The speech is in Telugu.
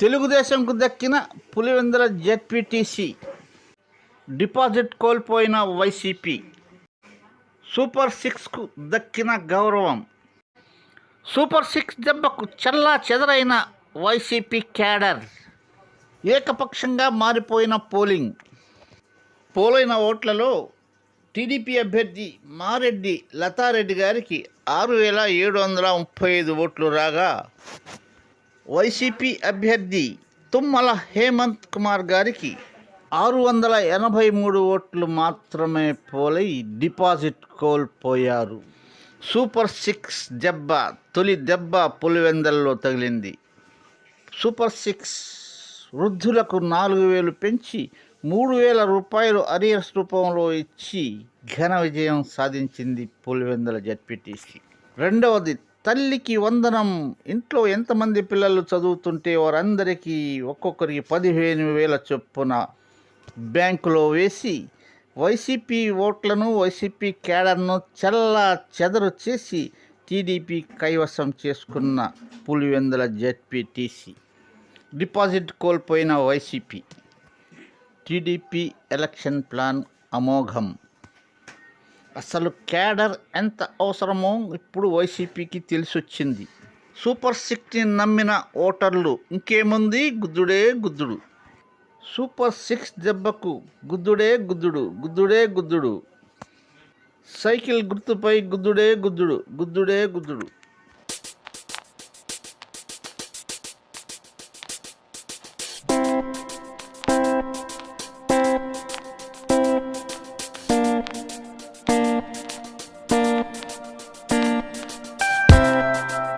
తెలుగుదేశంకు దక్కిన పులివెందుల జెడ్పీటీసీ డిపాజిట్ కోల్పోయిన వైసీపీ. సూపర్ సిక్స్కు దక్కిన గౌరవం. సూపర్ సిక్స్ దెబ్బకు చల్లా చెదరైన వైసీపీ క్యాడర్. ఏకపక్షంగా మారిపోయిన పోలింగ్. పోలైన ఓట్లలో టీడీపీ అభ్యర్థి మారెడ్డి లతారెడ్డి గారికి ఆరు వేల ఏడు వందల ముప్పై ఐదు ఓట్లు రాగా వైసీపీ అభ్యర్థి తుమ్మల హేమంత్ కుమార్ గారికి ఆరు వందల ఎనభై మూడు ఓట్లు మాత్రమే పోలై డిపాజిట్ కోల్పోయారు. సూపర్ సిక్స్ దెబ్బ తొలి దెబ్బ పులివెందల్లో తగిలింది. సూపర్ సిక్స్ వృద్ధులకు నాలుగు వేలు పెంచి మూడు వేల రూపాయలు అరియర్స్ రూపంలో ఇచ్చి ఘన విజయం సాధించింది పులివెందల జడ్పీటీసీ. రెండవది తల్లికి వందనం ఇంట్లో ఎంతమంది పిల్లలు చదువుతుంటే వారందరికీ ఒక్కొక్కరికి పదిహేను వేల చొప్పున బ్యాంకులో వేసి వైసీపీ ఓట్లను వైసీపీ క్యాడర్ను చల్లా చెదరు చేసి టీడీపీ కైవసం చేసుకున్న పులివెందుల జెడ్పీటీసీ. డిపాజిట్ కోల్పోయిన వైసీపీ. టీడీపీ ఎలక్షన్ ప్లాన్ అమోఘం. అసలు క్యాడర్ ఎంత అవసరమో ఇప్పుడు వైసీపీకి తెలిసొచ్చింది. సూపర్ సిక్స్ని నమ్మిన ఓటర్లు ఇంకేముంది? గుద్దుడే గుద్దుడు. సూపర్ సిక్స్ దెబ్బకు గుద్దుడే గుద్దుడు గుద్దుడే గుద్దుడు. సైకిల్ గుర్తుపై గుద్దుడే గుద్దుడు గుద్దుడే గుద్దుడు.